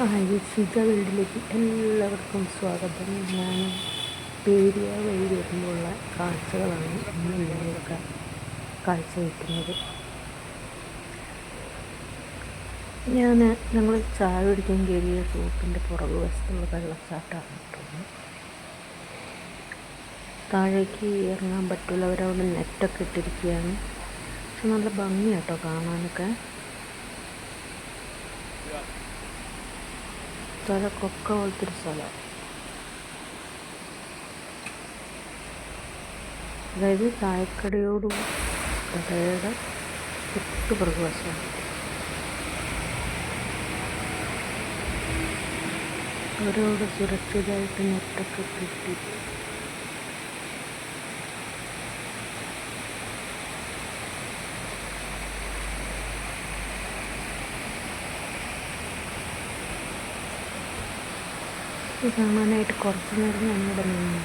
Hi ശിത വീട്ടിലേക്ക് എല്ലാവർക്കും സ്വാഗതം. ഞാൻ പേരിയ വഴി വരുമ്പോഴുള്ള കാഴ്ചകളാണ് നിങ്ങളൊക്കെ കാഴ്ച വയ്ക്കുന്നത്. ഞാൻ ഞങ്ങൾ ചായ കുടിക്കാൻ കയറിയ സൂപ്പിന്റെ പുറകു വശത്തുള്ള വെള്ളച്ചാട്ടമാണ് കേട്ടോ താഴേക്ക് ഇറങ്ങാൻ പറ്റില്ല അവരവിടെ നെറ്റൊക്കെ ഇട്ടിരിക്കുകയാണ്. പക്ഷെ നല്ല ഭംഗിയാട്ടോ കാണാനൊക്കെ. സ്ഥലം കൊക്ക പോലത്തെ ഒരു സ്ഥലം. അതായത് ചായക്കടയോടും കടയുടെ തൊട്ട് പ്രകാശമാണ് അവരോട് സുരക്ഷിതമായിട്ട് നെറ്റൊക്കെ കിട്ടി ഇത് കാണാനായിട്ട് കുറച്ച് നേരം ഞാനിവിടെ നിന്നു.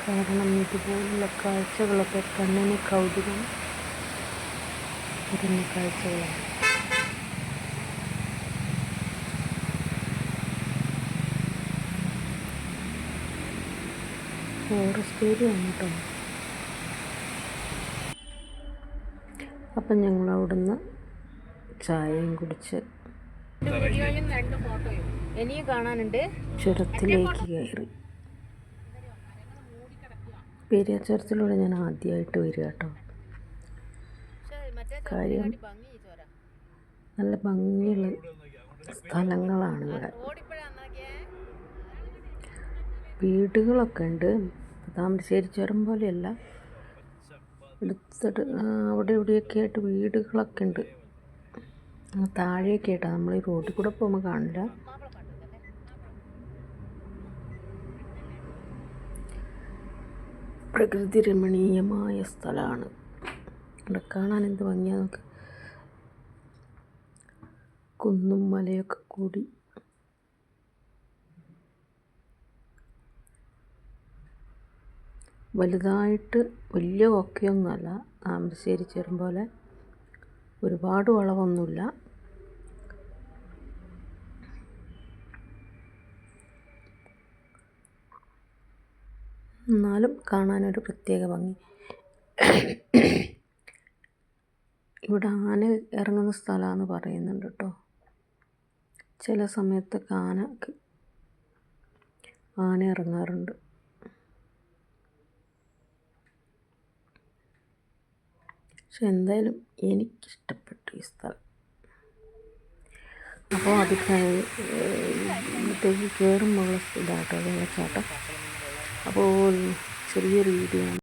കാരണം ഇതുപോലുള്ള കാഴ്ചകളൊക്കെ കണ്ണിന് കൗതുകം വരുന്ന കാഴ്ചകളാണ് ഫോറസ്റ്റ് ഏരിയ ആണ് കേട്ടോ അപ്പം ഞങ്ങൾ അവിടുന്ന് ചായയും കുടിച്ച് ഇനിയും കാണാനുണ്ട്. ചുരത്തിലേക്ക് കയറി. പെരിയ ചുരത്തിലൂടെ ഞാൻ ആദ്യമായിട്ട് വരിക കേട്ടോ. കാര്യം നല്ല ഭംഗിയുള്ള സ്ഥലങ്ങളാണ് ഇവിടെ. വീടുകളൊക്കെ ഉണ്ട്. താമരശ്ശേരി ചുരം പോലെയല്ല. എടുത്തിട്ട് അവിടെ ഇവിടെയൊക്കെ ആയിട്ട് വീടുകളൊക്കെ ഉണ്ട്. താഴെയൊക്കെ ആയിട്ടാണ് നമ്മൾ ഈ റോഡിൽ കൂടെ പോകുമ്പോൾ കാണില്ല. പ്രകൃതി രമണീയമായ സ്ഥലമാണ് ഇവിടെ കാണാൻ എന്ത് ഭംഗിയാ നമുക്ക് കുന്നും മലയൊക്കെ കൂടി വലുതായിട്ട് വലിയ കൊക്കയൊന്നുമല്ല. താമരശ്ശേരി ചേരും പോലെ ഒരുപാട് വളവൊന്നുമില്ല എന്നാലും കാണാനൊരു പ്രത്യേക ഭംഗി. ഇവിടെ ആന ഇറങ്ങുന്ന സ്ഥലമാണെന്ന് പറയുന്നുണ്ട് കേട്ടോ. ചില സമയത്തൊക്കെ ആന ആന ഇറങ്ങാറുണ്ട്. പക്ഷെ എന്തായാലും എനിക്കിഷ്ടപ്പെട്ടു ഈ സ്ഥലം. അപ്പോൾ അത് ഇങ്ങോട്ടേക്ക് കയറുമ്പോൾ ഇതാട്ടോ വെള്ളച്ചാട്ടം. അപ്പോൾ ചെറിയ വീഡിയോ